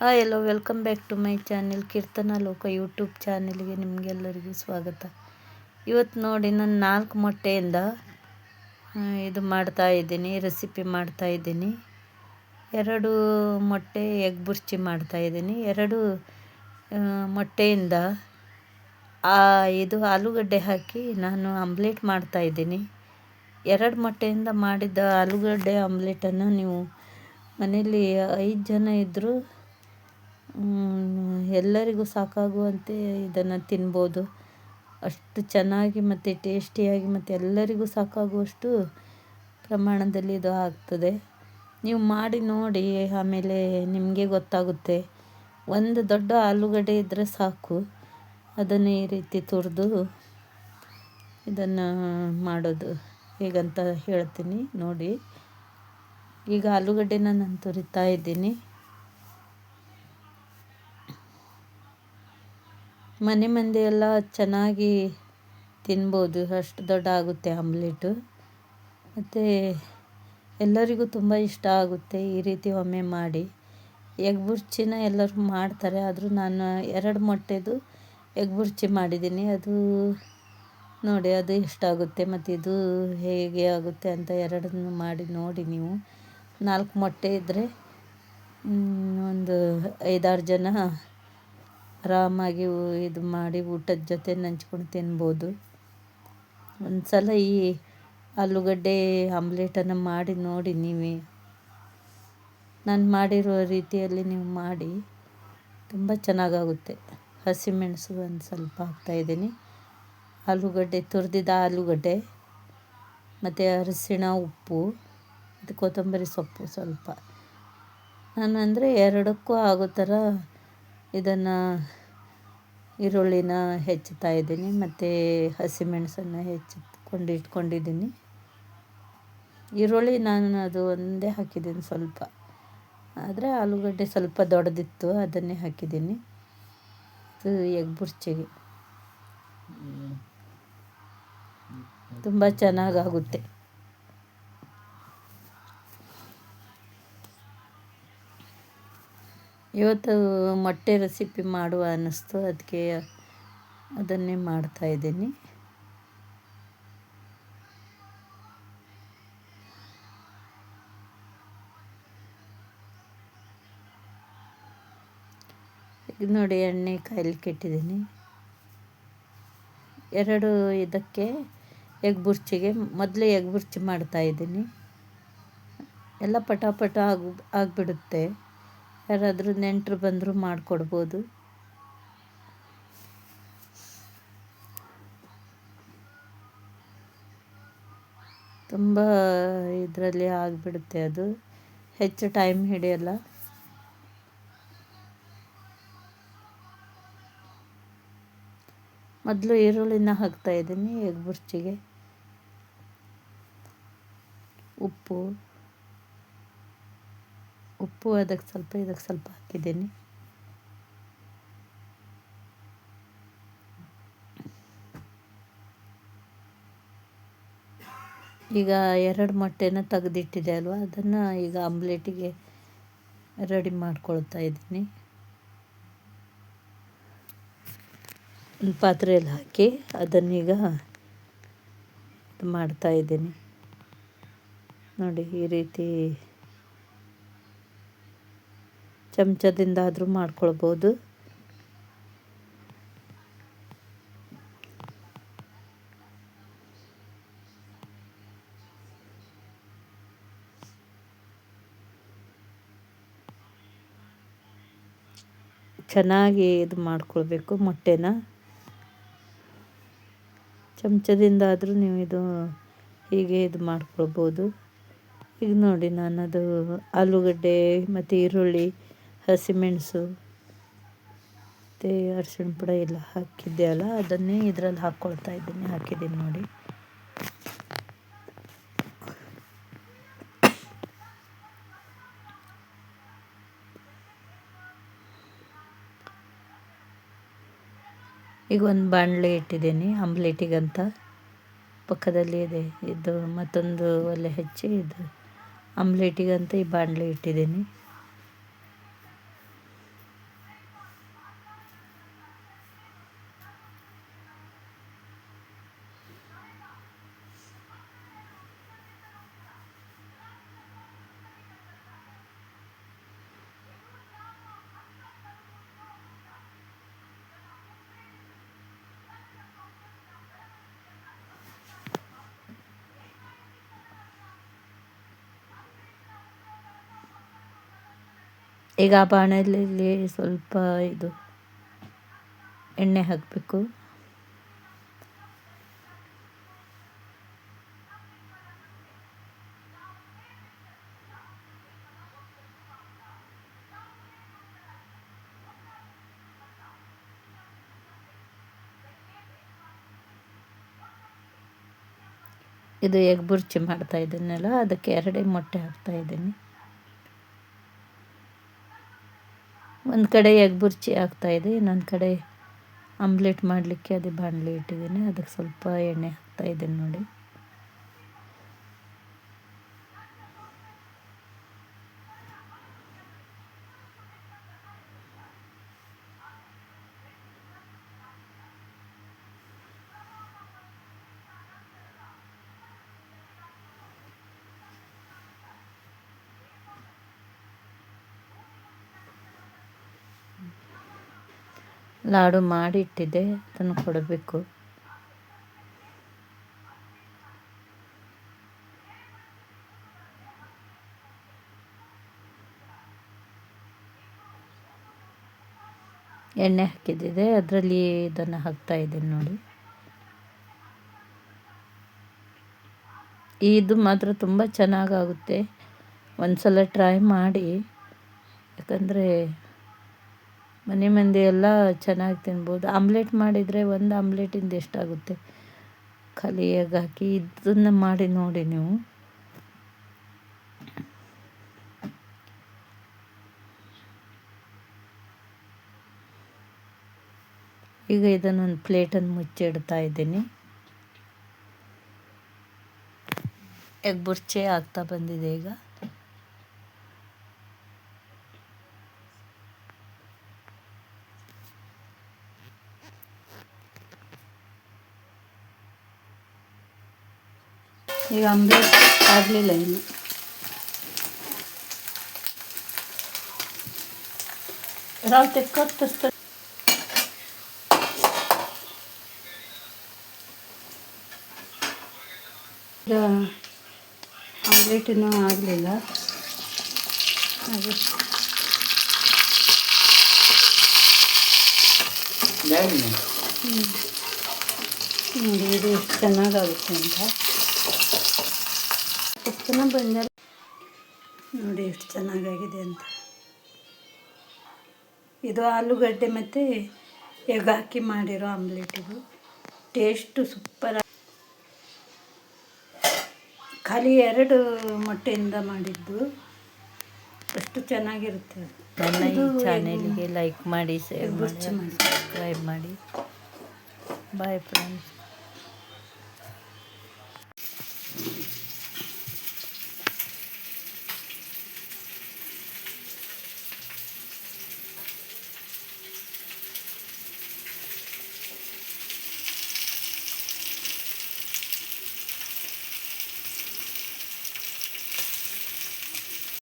Hi hello welcome back to my channel Keerthana Loka YouTube ಚಾನೆಲ್ಗೆ ನಿಮಗೆಲ್ಲರಿಗೂ ಸ್ವಾಗತ. ಇವತ್ತು ನೋಡಿ ನಾನು ನಾಲ್ಕು ಮೊಟ್ಟೆಯಿಂದ ಇದು ಮಾಡ್ತಾ ಇದ್ದೀನಿ ರೆಸಿಪಿ ಮಾಡ್ತಾ ಇದ್ದೀನಿ. ಎರಡು ಮೊಟ್ಟೆ ಎಗ್ ಬುರ್ಚಿ ಮಾಡ್ತಾ ಇದ್ದೀನಿ. ಎರಡು ಮೊಟ್ಟೆಯಿಂದ ಇದು ಆಲೂಗಡ್ಡೆ ಹಾಕಿ ನಾನು ಆಮ್ಲೆಟ್ ಮಾಡ್ತಾ ಇದ್ದೀನಿ. ಎರಡು ಮೊಟ್ಟೆಯಿಂದ ಮಾಡಿದ ಆಲೂಗಡ್ಡೆ ಆಮ್ಲೆಟನ್ನು ನೀವು ಮನೆಯಲ್ಲಿ ಐದು ಜನ ಇದ್ದರೂ ಎಲ್ಲರಿಗೂ ಸಾಕಾಗುವಂತೆ ಇದನ್ನು ತಿನ್ಬೋದು. ಅಷ್ಟು ಚೆನ್ನಾಗಿ ಮತ್ತು ಟೇಸ್ಟಿಯಾಗಿ ಮತ್ತು ಎಲ್ಲರಿಗೂ ಸಾಕಾಗುವಷ್ಟು ಪ್ರಮಾಣದಲ್ಲಿ ಇದು ಆಗ್ತದೆ. ನೀವು ಮಾಡಿ ನೋಡಿ, ಆಮೇಲೆ ನಿಮಗೆ ಗೊತ್ತಾಗುತ್ತೆ. ಒಂದು ದೊಡ್ಡ ಆಲೂಗಡ್ಡೆ ಇದ್ದರೆ ಸಾಕು. ಅದನ್ನು ಈ ರೀತಿ ತುರಿದು ಇದನ್ನು ಮಾಡೋದು. ಹೇಗಂತ ಹೇಳ್ತೀನಿ ನೋಡಿ. ಈಗ ಆಲೂಗಡ್ಡೆನ ನಾನು ತುರಿತಾ ಇದ್ದೀನಿ. ಮನೆ ಮಂದಿ ಎಲ್ಲ ಚೆನ್ನಾಗಿ ತಿನ್ಬೋದು. ಅಷ್ಟು ದೊಡ್ಡ ಆಗುತ್ತೆ ಆಮ್ಲೆಟು. ಮತ್ತು ಎಲ್ಲರಿಗೂ ತುಂಬ ಇಷ್ಟ ಆಗುತ್ತೆ ಈ ರೀತಿ ಒಮ್ಮೆ ಮಾಡಿ. ಎಗ್ ಬುರ್ಚಿನ ಎಲ್ಲರೂ ಮಾಡ್ತಾರೆ, ಆದರೂ ನಾನು ಎರಡು ಮೊಟ್ಟೆದು ಎಗ್ ಬುರ್ಚಿ ಮಾಡಿದ್ದೀನಿ. ಅದು ನೋಡಿ, ಅದು ಇಷ್ಟ ಆಗುತ್ತೆ ಮತ್ತು ಇದು ಹೇಗೆ ಆಗುತ್ತೆ ಅಂತ ಎರಡನ್ನು ಮಾಡಿ ನೋಡಿ ನೀವು. ನಾಲ್ಕು ಮೊಟ್ಟೆ ಇದ್ದರೆ ಒಂದು ಐದಾರು ಜನ ಆರಾಮಾಗಿ ಇದು ಮಾಡಿ ಊಟದ ಜೊತೆ ನಂಚ್ಕೊಂಡು ತಿನ್ಬೋದು. ಒಂದು ಸಲ ಈ ಆಲೂಗಡ್ಡೆ ಆಮ್ಲೆಟನ್ನು ಮಾಡಿ ನೋಡಿ ನೀವೇ. ನಾನು ಮಾಡಿರೋ ರೀತಿಯಲ್ಲಿ ನೀವು ಮಾಡಿ. ತುಂಬ ಚೆನ್ನಾಗಾಗುತ್ತೆ. ಹಸಿಮೆಣಸು ಒಂದು ಸ್ವಲ್ಪ ಹಾಕ್ತಾಯಿದ್ದೀನಿ ಆಲೂಗಡ್ಡೆ ತುರಿದಿದ್ದ ಆಲೂಗಡ್ಡೆ, ಮತ್ತು ಅರಿಶಿಣ, ಉಪ್ಪು, ಮತ್ತು ಕೊತ್ತಂಬರಿ ಸೊಪ್ಪು ಸ್ವಲ್ಪ. ನಾನು ಅಂದರೆ ಎರಡಕ್ಕೂ ಆಗೋ ಥರ ಇದನ್ನು ಈರುಳ್ಳಿನ ಹೆಚ್ಚುತ್ತಾ ಇದ್ದೀನಿ ಮತ್ತು ಹಸಿಮೆಣಸನ್ನು ಹೆಚ್ಚಿಟ್ಕೊಂಡು ಇಟ್ಕೊಂಡಿದ್ದೀನಿ. ಈರುಳ್ಳಿ ನಾನು ಅದು ಒಂದೇ ಹಾಕಿದ್ದೀನಿ ಸ್ವಲ್ಪ. ಆದರೆ ಆಲೂಗಡ್ಡೆ ಸ್ವಲ್ಪ ದೊಡ್ಡದಿತ್ತು ಅದನ್ನೇ ಹಾಕಿದ್ದೀನಿ. ಅದು ಎಗ್ ಬುರ್ಚಿಗೆ. ತುಂಬ ಚೆನ್ನಾಗಾಗುತ್ತೆ. ಇವತ್ತು ಮೊಟ್ಟೆ ರೆಸಿಪಿ ಮಾಡುವ ಅನ್ನಿಸ್ತು, ಅದಕ್ಕೆ ಅದನ್ನೇ ಮಾಡ್ತಾಯಿದ್ದೀನಿ ಈಗ ನೋಡಿ ಎಣ್ಣೆ ಕಾಯಿಲಿ ಕೆಟ್ಟಿದ್ದೀನಿ ಎರಡು ಇದಕ್ಕೆ ಎಗ್ ಬುರ್ಚಿಗೆ, ಮೊದಲೇ ಎಗ್ ಬುರ್ಚಿ ಮಾಡ್ತಾಯಿದ್ದೀನಿ ಎಲ್ಲ ಪಟಾಪಟ ಆಗಿ, ಆಗಿಬಿಡುತ್ತೆ. ಯಾರಾದರೂ ನೆಂಟರು ಬಂದರೂ ಮಾಡಿಕೊಡ್ಬೋದು. ತುಂಬ ಇದರಲ್ಲಿ ಆಗಿಬಿಡುತ್ತೆ ಅದು. ಹೆಚ್ಚು ಟೈಮ್ ಹಿಡಿಯಲ್ಲ. ಮೊದಲು ಈರುಳ್ಳಿನ ಹಾಕ್ತಾಯಿದ್ದೀನಿ ಎಗ್ ಬುರ್ಚಿಗೆ. ಉಪ್ಪು. ಉಪ್ಪು ಅದಕ್ಕೆ ಸ್ವಲ್ಪ, ಇದಕ್ಕೆ ಸ್ವಲ್ಪ ಹಾಕಿದ್ದೀನಿ. ಈಗ ಎರಡು ಮೊಟ್ಟೆನ ತೆಗೆದಿಟ್ಟಿದೆ ಅಲ್ವಾ? ಅದನ್ನು ಈಗ ಆಮ್ಲೆಟಿಗೆ ರೆಡಿ ಮಾಡ್ಕೊಳ್ತಾ ಇದ್ದೀನಿ. ಪಾತ್ರೆಯಲ್ಲಿ ಹಾಕಿ ಅದನ್ನೀಗ ಮಾಡ್ತಾ ಇದ್ದೀನಿ. ನೋಡಿ ಈ ರೀತಿ ಚಮಚದಿಂದ ಆದರೂ ಮಾಡ್ಕೊಳ್ಬೋದು. ಚೆನ್ನಾಗಿ ಇದು ಮಾಡ್ಕೊಳ್ಬೇಕು ಮೊಟ್ಟೆನ. ಚಮಚದಿಂದಾದರೂ ನೀವು ಇದು ಹೀಗೆ ಇದು ಮಾಡ್ಕೊಳ್ಬೋದು. ಈಗ ನೋಡಿ ನಾನು ಅದು ಆಲೂಗಡ್ಡೆ ಮತ್ತು ಈರುಳ್ಳಿ ಹಸಿಮೆಣಸು, ಮತ್ತು ಅರಿಶಿಣ ಪುಡ ಎಲ್ಲ ಹಾಕಿದ್ದೆ ಅಲ್ಲ ಅದನ್ನೇ ಇದರಲ್ಲಿ ಹಾಕ್ಕೊಳ್ತಾ ಇದ್ದೀನಿ, ಹಾಕಿದ್ದೀನಿ ನೋಡಿ. ಈಗ ಒಂದು ಬಾಣಲೆ ಇಟ್ಟಿದ್ದೀನಿ, ಆಮ್ಲೆಟಿಗಂತ. ಪಕ್ಕದಲ್ಲಿ ಇದೆ, ಇದು ಮತ್ತೊಂದು ಒಲೆ ಹಚ್ಚಿ, ಇದು ಆಮ್ಲೆಟಿಗಂತ ಈ ಬಾಣಲೆ ಇಟ್ಟಿದ್ದೀನಿ. ಈಗ ಆ ಬಾಣಲೆಯಲ್ಲಿ ಸ್ವಲ್ಪ ಇದು ಎಣ್ಣೆ ಹಾಕಬೇಕು. ಇದು ಎಗ್ ಬುರ್ಚಿ ಮಾಡ್ತಾ ಇದ್ದೀನಲ್ಲ, ಅದಕ್ಕೆ ಎರಡೇ ಮೊಟ್ಟೆ ಹಾಕ್ತಾ ಇದ್ದೀನಿ. ಒಂದು ಕಡೆ ಎಗ್ ಬುರ್ಚಿ ಇದೆ, ಇನ್ನೊಂದು ಕಡೆ ಆಮ್ಲೆಟ್ ಮಾಡಲಿಕ್ಕೆ ಅದೇ ಬಾಣಲಿ ಇಟ್ಟಿದ್ದೀನಿ ಅದಕ್ಕೆ ಸ್ವಲ್ಪ ಎಣ್ಣೆ ಹಾಕ್ತಾಯಿದ್ದೀನಿ ನೋಡಿ. ಲಾಡು ಮಾಡಿ ಇಟ್ಟಿದ್ದೆ ಅದನ್ನು ಕೊಡಬೇಕು. ಎಣ್ಣೆ ಹಾಕಿದ್ದಿದೆ, ಅದರಲ್ಲಿ ಇದನ್ನು ಹಾಕ್ತಾ ಇದ್ದೀನಿ ನೋಡಿ. ಇದು ಮಾತ್ರ ತುಂಬ ಚೆನ್ನಾಗಾಗುತ್ತೆ. ಒಂದು ಸಲ ಟ್ರೈ ಮಾಡಿ. ಯಾಕಂದರೆ ಮನೆ ಮಂದಿ ಎಲ್ಲ ಚೆನ್ನಾಗಿ ತಿನ್ಬೋದು. ಆಮ್ಲೆಟ್ ಮಾಡಿದರೆ ಒಂದು ಆಮ್ಲೆಟಿಂದ ಎಷ್ಟಾಗುತ್ತೆ? ಖಾಲಿಯಾಗಿ ಹಾಕಿ ಇದನ್ನು ಮಾಡಿ ನೋಡಿ ನೀವು. ಈಗ ಇದನ್ನೊಂದು ಪ್ಲೇಟನ್ನು ಮುಚ್ಚಿಡ್ತಾ ಇದ್ದೀನಿ. ಎಗ್ ಬುರ್ಚೆ ಆಗ್ತಾ ಬಂದಿದೆ ಈಗ. ಈಗ ಅಂಬೆ ಆಗಲಿಲ್ಲ ಇನ್ನು. ರಾತ್ರಿ ತೆಕ್ಕೊತ್ತಿಸ್ತ ಈಗ ಆಮ್ಲೆಟ್ ಇನ್ನೂ ಆಗಲಿಲ್ಲ. ಹಾಗೆ. ನೋಡಿ ಇದು ಚೆನ್ನಾಗಾಗುತ್ತೆ ಅಂತ. ಎಷ್ಟು ಚೆನ್ನಾಗಿ ಬಂದಲ್ಲ ನೋಡಿ ಎಷ್ಟು ಚೆನ್ನಾಗಾಗಿದೆ ಅಂತ. ಇದು ಆಲೂಗಡ್ಡೆ ಮತ್ತು ಎಗ್ ಹಾಕಿ ಮಾಡಿರೋ ಆಮ್ಲೆಟ್ ಇದು. ಟೇಸ್ಟು ಸೂಪರ್ ಖಾಲಿ ಎರಡು ಮೊಟ್ಟೆಯಿಂದ ಮಾಡಿದ್ದು. ಅಷ್ಟು ಚೆನ್ನಾಗಿರುತ್ತೆ ನನ್ನ ಈ ಚಾನೆಲ್ಗೆ ಲೈಕ್ ಮಾಡಿ ಶೇರ್ ಮಾಡಿ ಸಬ್ಸ್ಕ್ರೈಬ್ ಮಾಡಿ. Bye friends